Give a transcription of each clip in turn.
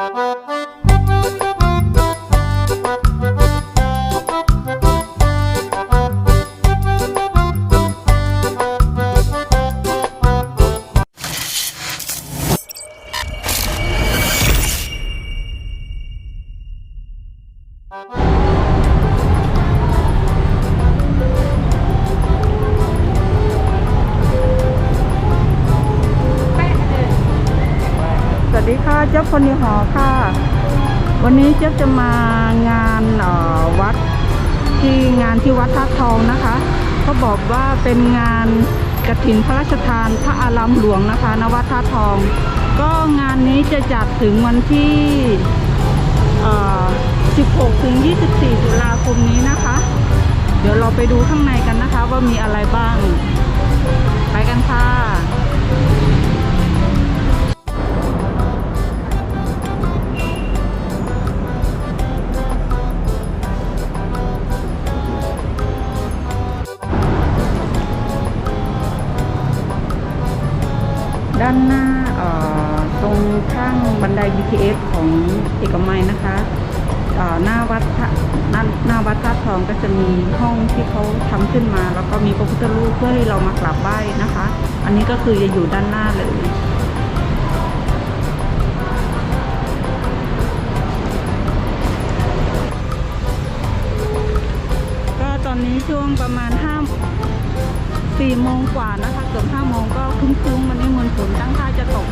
ส ระถินพระราชทานพระอารามหลวงนะคะ นวัดท่าทอง ก็งานนี้จะจัดถึงวันที่16ถึง24 ตุลาคมนี้นะคะ เดี๋ยวเราไปดูข้างในกันนะคะว่ามีอะไรบ้าง ไปกันค่ะ ข้างบันได BTS ของเอกมัยนะคะหน้าวัดหน้าหน้าวัดท่าทองก็จะมีห้องที่เขาทำขึ้นมา แล้วก็มีพระพุทธรูปเพื่อให้เรามากราบไหว้นะคะ อันนี้ก็คือจะอยู่ด้านหน้าเลยก็ตอนนี้ช่วงประมาณห้าสี่โมงกว่านะคะ เกือบห้าโมงก็ครึ้มๆวันนี้มวลฝนตั้งท่าจะตก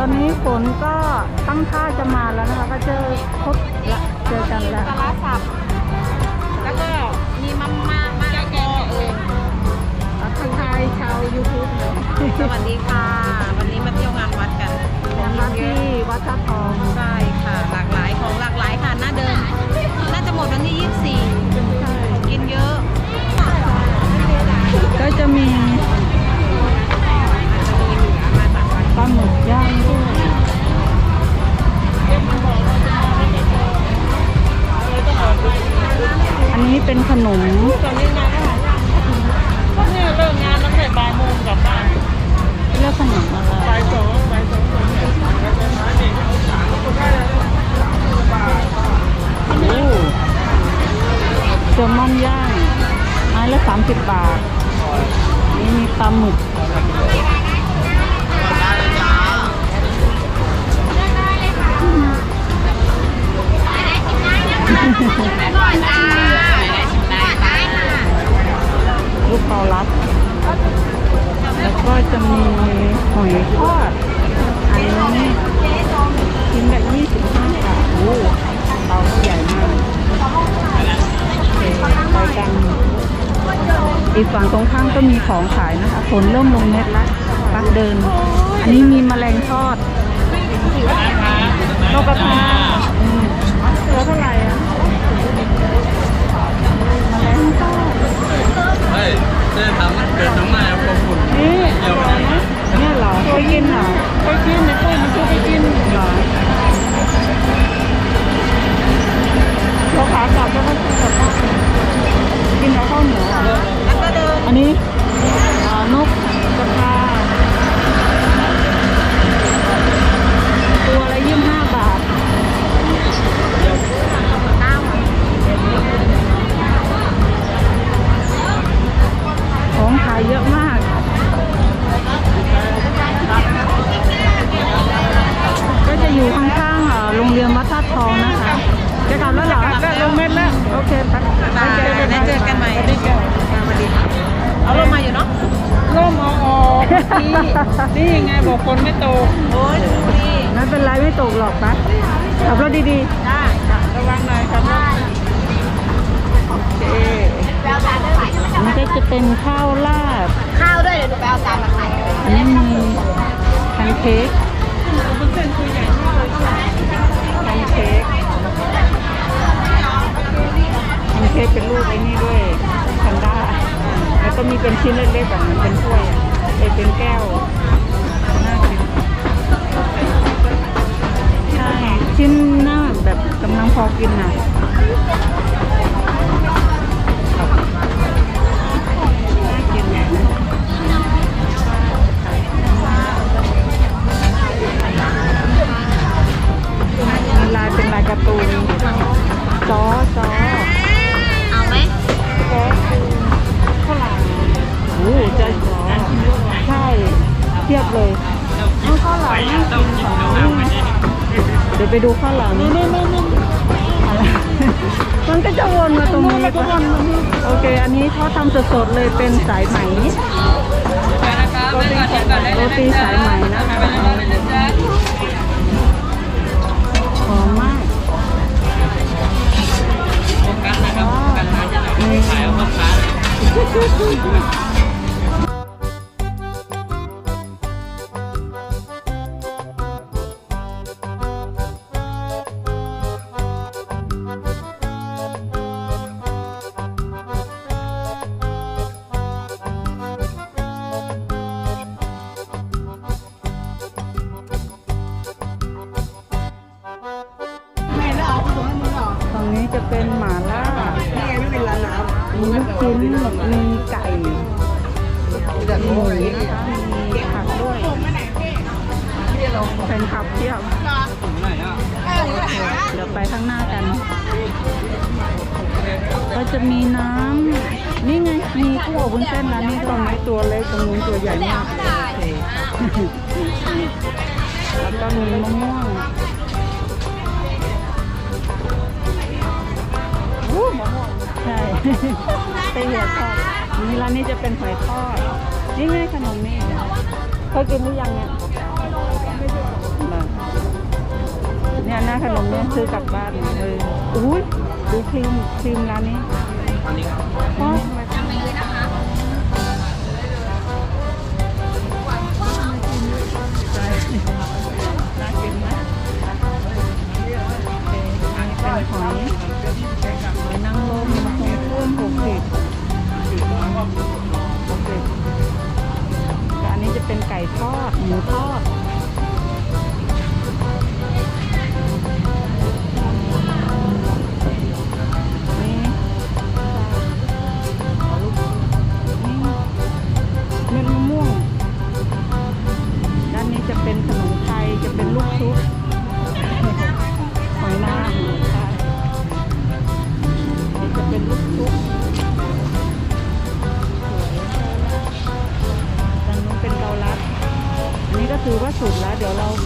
ตอนนี้ฝนก็ตั้งท่าจะมาแล้วนะคะ ก็เจอพรบละเจอกันแล้วปลาสับแล้วก็มีมัมมามาแกงเองทักทายชาวยูทูบสวัสดีค่ะ วันนี้มาเที่ยวงานวัดกันงานที่วัดท่าทองใช่ค่ะ หลากหลายของหลากหลายค่ะหน้าเดิมน่าจะหมดวันที่ 24กินเยอะก็จะมี ปลาหมึกย่างด้วยอันนี้เป็นขนมตอนนี้งานอาหารย่างก็เนี่ยเลิกงานตั้งแต่บ่ายโมงกลับบ้านเลือกขนมอะไรบ่ายสองบ่ายสองเซลมอนย่างไม้ละสามสิบบาท นี่มีปลาหมึก ลูกเปาลัด แล้วก็จะมีหอยทอด อันนี้ชิ้นแบบ25บาทโอ้เตาใหญ่มากโอเคไปกันอีกฝั่งตรงข้ามก็มีของขายนะคะฝนเริ่มลงเม็ดแล้วปักเดิน อันนี้มีแมลงทอดนกกระทาอืมตัวเท่าไหร่อะ ช่ครับมันเกิดน้ำไมขอบคุณนี่เนี่ยเหรอไปกินเหรอไปกินในตู้มันซื้อไปกินเหรอเราขากลับแล้วก็กินกับข้าวกินกับข้าวเหนียวอันนี้ นี่นี่ยังไงบอกคนไม่ตกโอ้ยดูดีไม่เป็นไรไม่ตกหรอกปะขับรถดีได้ๆระวังหน่อยครับโอเคแปลจานได้ไหมอันนี้ก็จะเป็นข้าวราดข้าวด้วยเดี๋ยวหนูไปเอาจานมาใส่อันนี้มีแพนเค้กแพนเค้กแพนเค้กเป็นรูปไอ้นี่ด้วยแพนด้าแล้วก็มีเป็นชิ้นเล็กๆแบบเหมือนเป็นถ้วยอะ เอเป็นแก้วน่ากินใช่ ชิ้นหน้าแบบกำลังพอกินน่ะ ไปดูข้าวหลามนี่นี่นี่นี่อะไรมันก็จะวนมาตรงนี้ก็วนมานี่โอเค อันนี้เขาทำสดๆเลยเป็นสายไหมโรตีสายไหมนะคะหอมมากกันนะครับกันนะจะขายเอาพ่อค้า เดี๋ยวไปข้างหน้ากัน ก็จะมีน้ำนี่ไง มีกุ้งอบวุ้นเส้นนะนี่ตรงนี้ตัวเล็กตรงนู้นตัวใหญ่มากแล้วก็มีมะม่วงอู้มะม่วงใช่เต้หัวทอดนี่ร้านนี้จะเป็นหอยทอดนี่ไงขนมนี่เคยกินหรือยังเนี่ย เนี่ยหน้าขนมเนี่ยซื้อกลับบ้านเอออุ้ยดูครีมครีมร้านนี้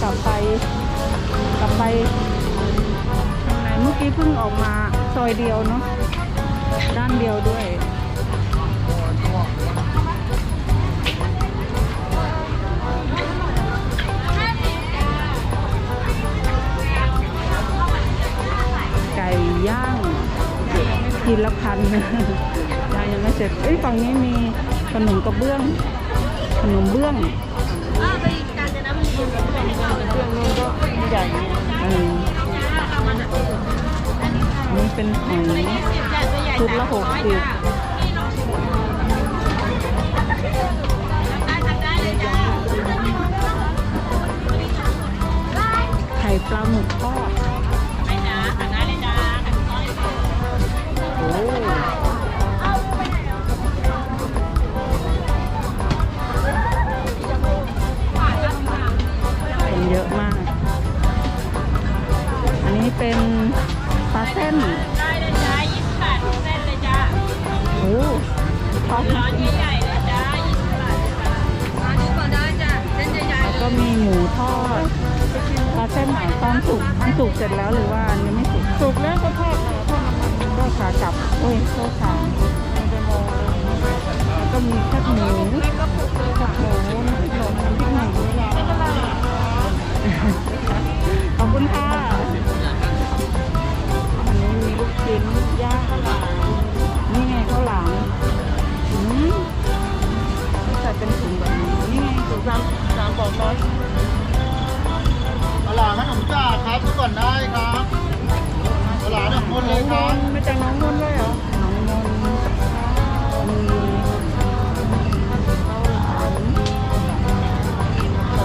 ข้างในเมื่อกี้เพิ่งออกมาซอยเดียวเนาะด้านเดียวด้วยไก่ย่างกินละพันย่งยังไม่เสร็จเอ้ยฝั่งนี้มีขนมกระเบื้อง ขนมเบื้อง เป็นหอยใหญ่ตัวใหญ่ชุดละหกสิบ มีหมูทอดปลาเส้นไหนตอนสุกมันสุกเสร็จแล้วหรือว่ายังไม่สุกสุกแล้วก็ทอดทอดน้ำมันก็ขากลับโอ้ยโทษค่ะแล้วก็มีแคบหมูแล้วก็ปลุกเลยค่ะหมูน้ำพริกหนุ่มน้ำพริกหนุ่มขอบคุณค่ะอันนี้มีลูกชิ้นย่างข้าวหลามนี่ไงข้าวหลามอืมใส่เป็นถุงแบบนี้นี่ไงถุงสาม สามบอกร้อยตลาดขนมจ่าครับทุกก่อนได้ครับตลาดเนี่ยคนเลยครับไมาจากน้องนนท์เลยเหรอน้องนนท์มีข้าวหลาม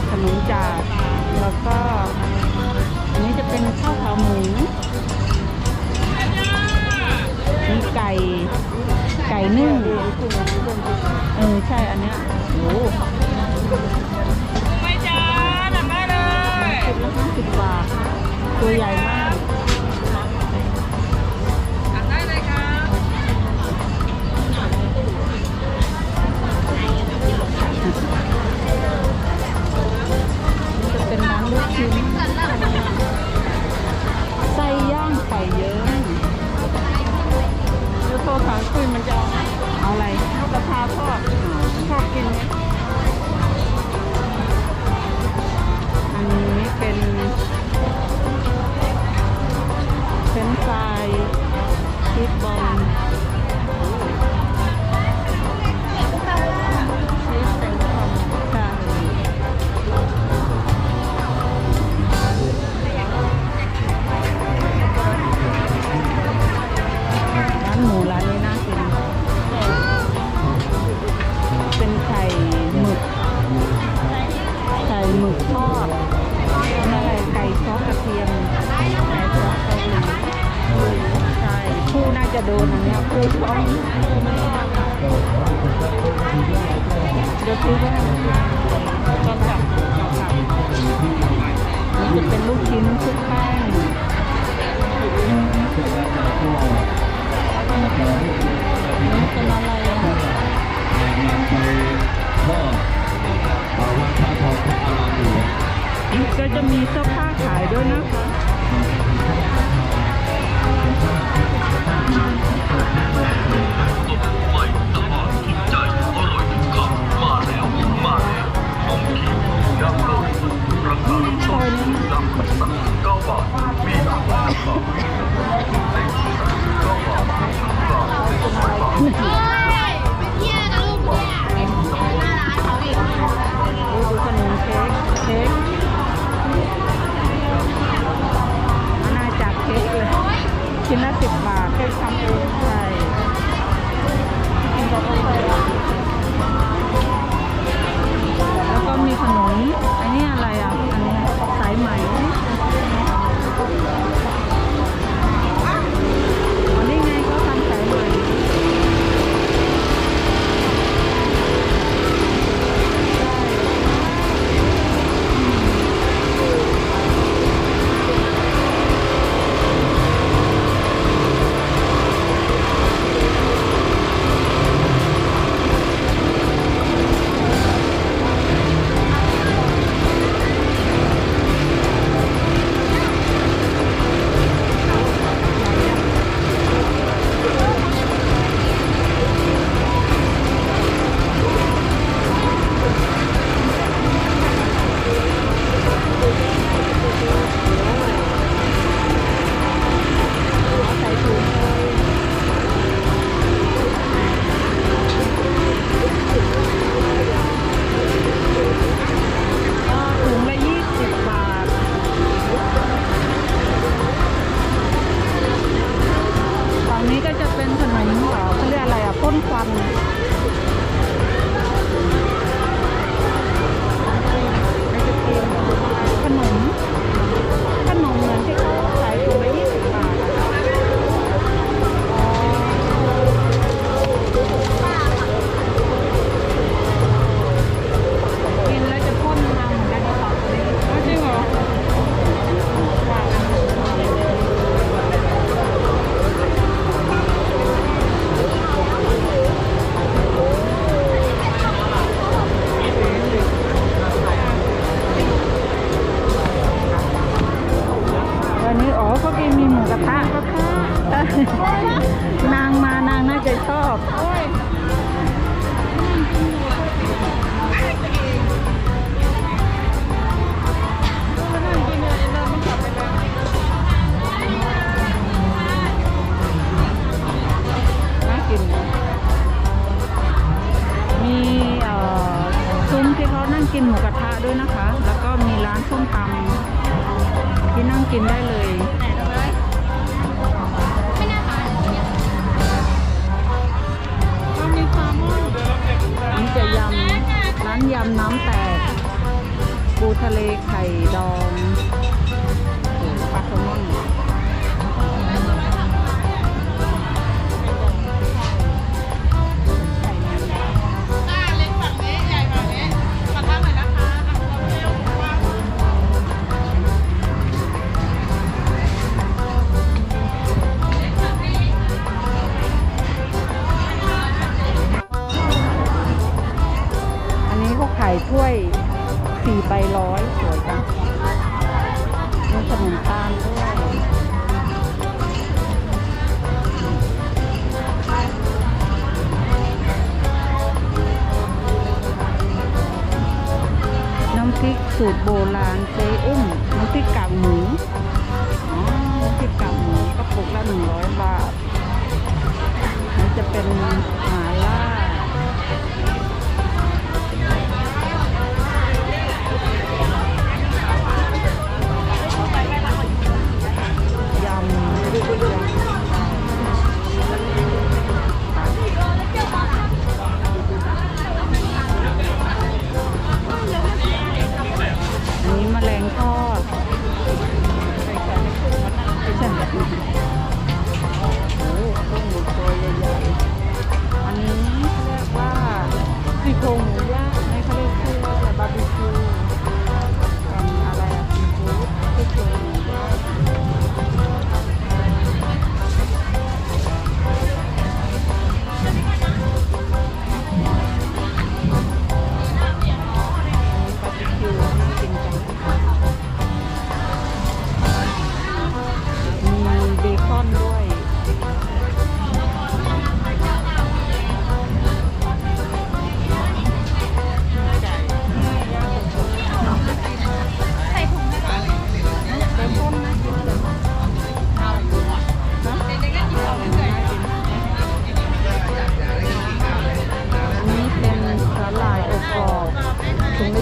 ขนมจากแล้วก็ อันนี้จะเป็นข้าวขาหมูมีไก่ ไก่นึ่งเออใช่อันเนี้ยโอ้ บาท ตัวใหญ่มาก จะโดนอันเนี้ยผู้ต้องเดี๋ยวคือว่าก็จับนี่จะเป็นลูกชิ้นชุบแป้งนี่เป็นอะไรอะก็จะมีเสื้อผ้าขายด้วยนะคะากหมูอ๋อน้ำพริกกากหมูกระปุกละหนึ่งร้อยบาทนี่จะเป็น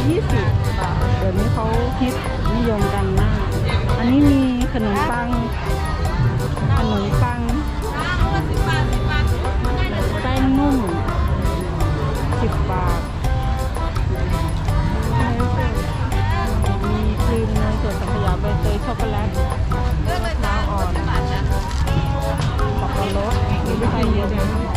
ยี่สิบเดี๋ยวนี้เขาฮิตนิยมกันมาก อันนี้มีขนมปัง ขนมปังแป้งนุ่มสิบบาท มีครีมเนยสดสังขยาใบเตยช็อกโกแลตน้ำอ่อนสับปะรดมีลูกไก่เยอะแยะ